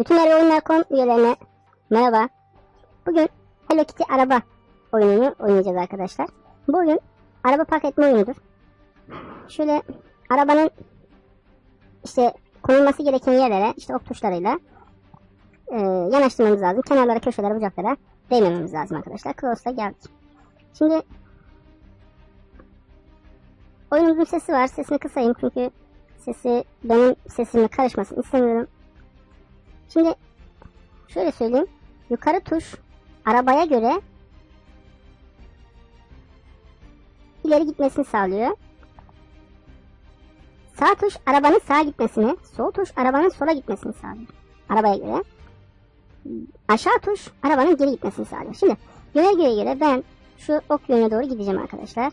Bütün Oyunlar.com üyelerine merhaba. Bugün Hello Kitty araba oyununu oynayacağız arkadaşlar. Bu oyun araba park etme oyunudur. Şöyle arabanın işte konulması gereken yerlere işte ok tuşlarıyla e, yanaştırmamız lazım. Kenarlara, köşelere, bucaklara değmememiz lazım arkadaşlar. Close'da geldik. Şimdi oyunumuzun sesi var. Sesini kısayım çünkü sesi benim sesimle karışmasın istemiyorum. Şimdi şöyle söyleyeyim. Yukarı tuş arabaya göre ileri gitmesini sağlıyor. Sağ tuş arabanın sağa gitmesini, sol tuş arabanın sola gitmesini sağlıyor. Arabaya göre. Aşağı tuş arabanın geri gitmesini sağlıyor. Şimdi yönergeye göre ben şu ok yönüne doğru gideceğim arkadaşlar.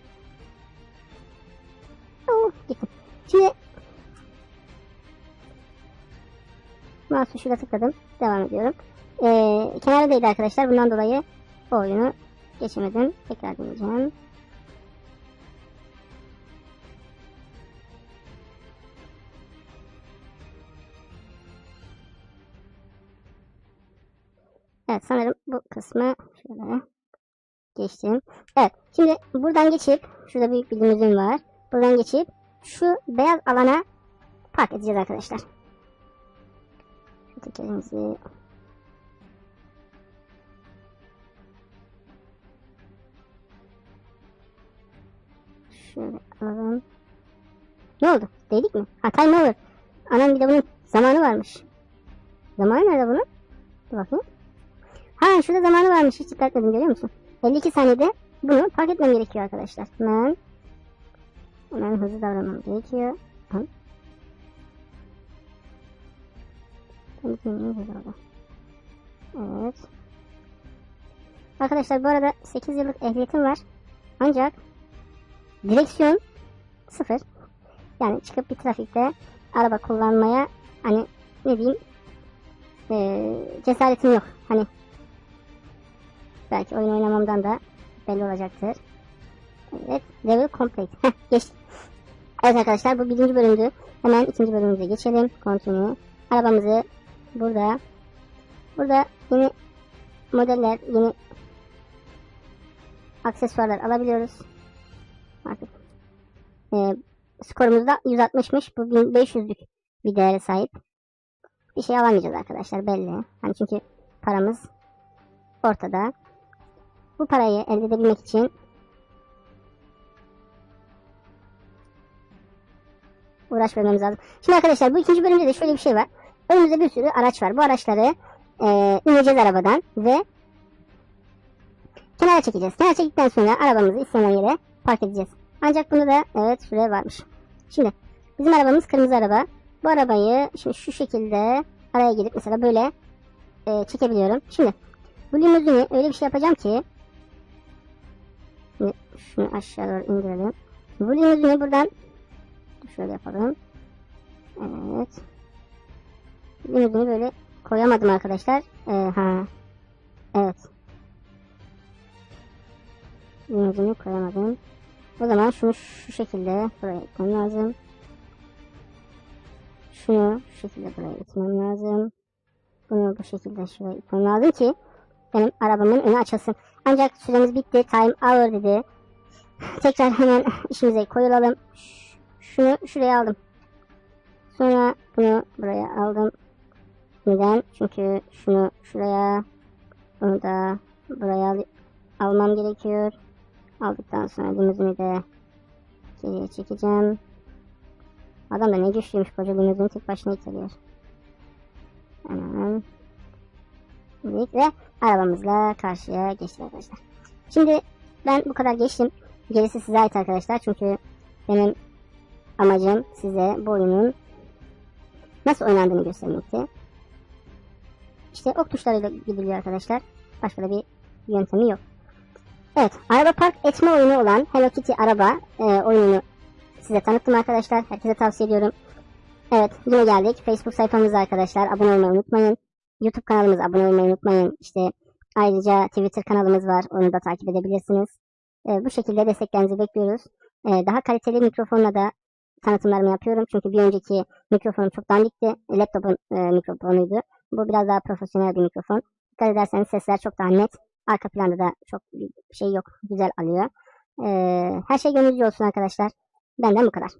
Oh, gittim. Şimdi mouse tuşuyla tıkladım. Devam ediyorum. Ee, kenara değdi arkadaşlar. Bundan dolayı o oyunu geçemedim. Tekrar deneyeceğim. Evet sanırım bu kısmı şöyle geçtim. Evet şimdi buradan geçip şurada büyük bir limuzin var. Buradan geçip şu beyaz alana park edeceğiz arkadaşlar. Tekerimizi şöyle alalım. Ne oldu? Değdik mi? Ha time over. Anam bir de bunun zamanı varmış. Zamanı nerede bunun? Dur bakayım. Ha şurada zamanı varmış. Hiç dikkat etmedim görüyor musun? 52 saniyede bunu fark etmem gerekiyor arkadaşlar. Hemen hemen hızlı davranmam gerekiyor. Hı. Evet. Arkadaşlar bu arada 8 yıllık ehliyetim var. Ancak direksiyon sıfır. Yani çıkıp bir trafikte araba kullanmaya hani ne diyeyim ee, cesaretim yok. Hani belki oyun oynamamdan da belli olacaktır. Evet. Level complete. Heh, geçtik. Evet arkadaşlar bu birinci bölümdü. Hemen ikinci bölümümüze geçelim. Continue. Arabamızı burada burada yeni modeller, yeni aksesuarlar alabiliyoruz. Artık e, skorumuz da 160'mış. Bu 1500'lük bir değere sahip. Bir şey alamayacağız arkadaşlar belli. Hani çünkü paramız ortada. Bu parayı elde edebilmek için uğraş vermemiz lazım. Şimdi arkadaşlar bu ikinci bölümde de şöyle bir şey var. Önümüzde bir sürü araç var. Bu araçları e, ineceğiz arabadan ve kenara çekeceğiz. Kenara çektikten sonra arabamızı istenen yere park edeceğiz. Ancak bunu da evet şuraya varmış. Şimdi bizim arabamız kırmızı araba. Bu arabayı şimdi şu şekilde araya gelip mesela böyle e, çekebiliyorum. Şimdi bu limuzini öyle bir şey yapacağım ki Şimdi şunu aşağı doğru indirelim. Bu limuzini buradan şöyle yapalım. Limuzini böyle koyamadım arkadaşlar. Ee, ha. Evet. Limuzini koyamadım. O zaman şunu şu şekilde buraya itmem lazım. Şunu şu şekilde buraya itmem lazım. Bunu bu şekilde şuraya itmem lazım ki benim arabamın önü açılsın. Ancak süremiz bitti. Time hour dedi. Tekrar hemen işimize koyulalım. Şunu şuraya aldım. Sonra bunu buraya aldım. Neden? Çünkü şunu şuraya bunu da buraya al almam gerekiyor. Aldıktan sonra limuzini de geriye çekeceğim. Adam da ne güçlüymüş koca limuzini tek başına iteliyor. Hemen ve arabamızla karşıya geçtik arkadaşlar. Şimdi ben bu kadar geçtim. Gerisi size ait arkadaşlar. Çünkü benim amacım size bu oyunun nasıl oynandığını göstermekti. İşte ok tuşlarıyla gidiliyor arkadaşlar. Başka da bir yöntemi yok. Evet, araba park etme oyunu olan Hello Kitty araba e, oyununu size tanıttım arkadaşlar. Herkese tavsiye ediyorum. Evet, yine geldik. Facebook sayfamıza arkadaşlar abone olmayı unutmayın. YouTube kanalımıza abone olmayı unutmayın. İşte ayrıca Twitter kanalımız var. Onu da takip edebilirsiniz. E, bu şekilde desteklerinizi bekliyoruz. E, daha kaliteli mikrofonla da tanıtımlarımı yapıyorum. Çünkü bir önceki mikrofonum çok dandikti. Laptopun e, mikrofonuydu. Bu biraz daha profesyonel bir mikrofon. Dikkat ederseniz sesler çok daha net. Arka planda da çok bir şey yok. Güzel alıyor. E, her şey gönlünüzce olsun arkadaşlar. Benden bu kadar.